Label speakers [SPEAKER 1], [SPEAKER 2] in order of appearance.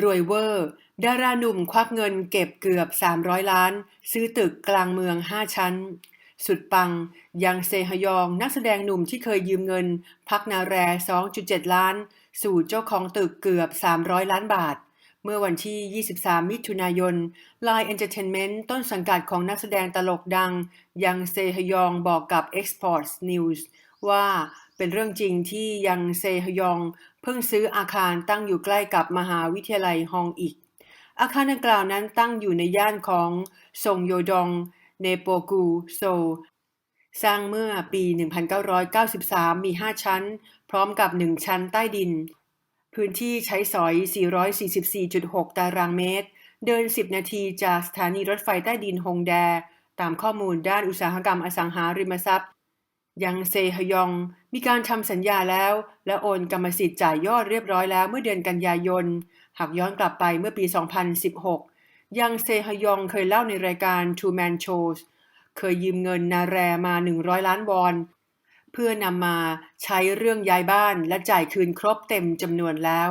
[SPEAKER 1] รวยเวอร์ ดาราหนุ่มควักเงินเก็บเกือบ 300 ล้าน ซื้อตึกกลางเมือง 5 ชั้น สุดปัง ยังเซฮยองนักแสดงหนุ่มที่เคยยืมเงิน พักนาแร 2.7 ล้าน สู่เจ้าของตึกเกือบ 300 ล้านบาท เมื่อวันที่ 23 มิถุนายน Line Entertainment ต้นสังกัดของนักแสดงตลกดัง ยังเซฮยองบอกกับ Exports News ว่า เป็นเรื่องจริงที่ยังเซฮยอง เพิ่งซื้ออาคารตั้งอยู่ใกล้กับมหาวิทยาลัยฮองอีกอาคารดังกล่าวนั้นตั้งอยู่ในย่านของซงโยดอง เนโปกูโซ สร้างเมื่อปี 1993 มี 5 ชั้น พร้อมกับ 1 ชั้นใต้ดิน พื้นที่ใช้สอย 444.6 ตารางเมตร เดิน 10 นาทีจากสถานีรถไฟใต้ดินฮงแด ตามข้อมูลด้านอุตสาหกรรมอสังหาริมทรัพย์ ยังเซฮยองมีการทำสัญญาแล้ว และโอนกรรมสิทธิ์จ่ายยอดเรียบร้อยแล้วเมื่อเดือนกันยายน หากย้อนกลับไปเมื่อปี 2016 ยังเซฮยองเคยเล่าในรายการ Two Man Shows เคยยืมเงินนาแรมา 100 ล้านวอน เพื่อนำมาใช้เรื่องย้ายบ้านและจ่ายคืนครบเต็มจำนวนแล้ว